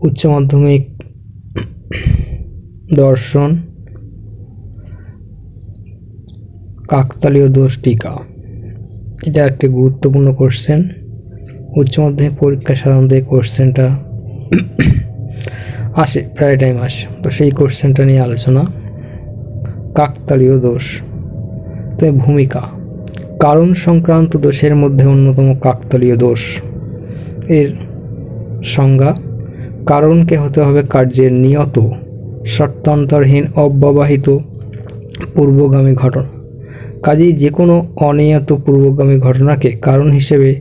উচ্চ মাধ্যমিক দর্শন, কাকতালীয় দোষ টিকা। এটা একটি গুরুত্বপূর্ণ কোশ্চেন উচ্চ মাধ্যমিক পরীক্ষা সাধারণত এই কোশ্চেনটা আসে, প্রায় টাইম আসে। তো সেই কোশ্চেনটা নিয়ে আলোচনা। কাকতালীয় দোষ। তো ভূমিকা। কারণ সংক্রান্ত দোষের মধ্যে অন্যতম কাকতালীয় দোষ। এর সংজ্ঞা কারণকে হতে হবে কার্যের নিয়ত শর্তান্তরহীন অব্যবহিত পূর্বগামী ঘটনা। কাজেই যে কোনো অনিয়ত পূর্বগামী ঘটনাকে কারণ হিসেবে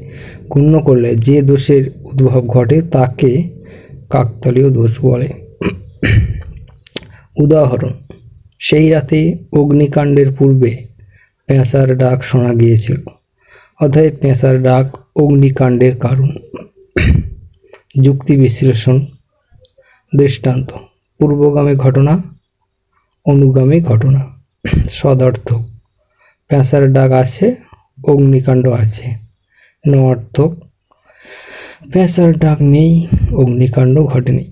গণ্য করলে যে দোষের উদ্ভব ঘটে তাকে কাকতালীয় দোষ বলে। উদাহরণ, সেই রাতে অগ্নিকাণ্ডের পূর্বে পেঁচার ডাক শোনা গিয়েছিল, অতএব পেঁচার ডাক অগ্নিকাণ্ডের কারণ। যুক্তি বিশ্লেষণ, দৃষ্টান্ত, পূর্বগামী ঘটনা, অনুগামী ঘটনা। সদর্থক প্যাঁচার ডাক আছে, অগ্নিকাণ্ড আছে। নর্থক পেঁচার ডাক নেই, অগ্নিকাণ্ড ঘটেনি।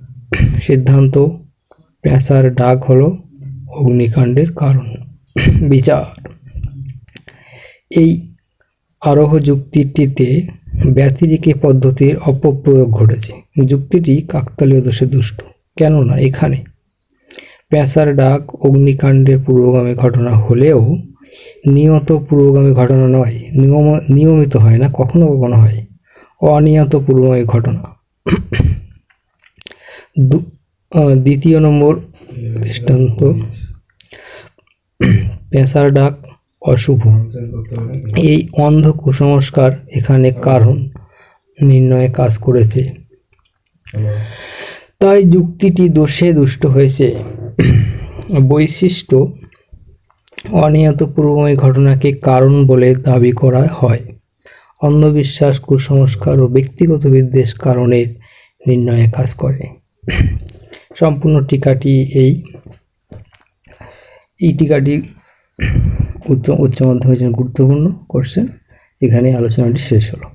সিদ্ধান্ত পেঁচার ডাক হলো অগ্নিকাণ্ডের কারণ। বিচার, এই আরোহ যুক্তিটিতে ব্যতিরিকে পদ্ধতির অপপ্রয়োগ ঘটেছে। যুক্তিটি কাকতালীয় দোষে দুষ্ট। কেননা এখানে পেঁচার ডাক অগ্নিকাণ্ডের পূর্বগামী ঘটনা হলেও নিয়ত পূর্বগামী ঘটনা নয়, নিয়ম, নিয়মিত হয় না, কখনো কখনো হয়। অনিয়ত পূর্বগামী ঘটনা। দ্বিতীয় নম্বর দৃষ্টান্ত। পেঁচার ডাক অশুভ। এই অন্ধ কুসংস্কার এখানে কারণ নির্ণয়ে কাজ করেছে। তাই যুক্তিটি দোষে দুষ্ট হয়েছে। বৈশিষ্ট্য, অনিয়ত পূর্বময় ঘটনাকে কারণ বলে দাবি করা হয়। অন্ধবিশ্বাস, কুসংস্কার ও ব্যক্তিগত বিদ্বেষ কারণের নির্ণয়ে কাজ করে। সম্পূর্ণ টিকাটি এই। এই টিকাটি উচ্চ উচ্চ মাধ্যমিক জন্য গুরুত্বপূর্ণ কোশ্চেন এখানে আলোচনাটি শেষ হলো।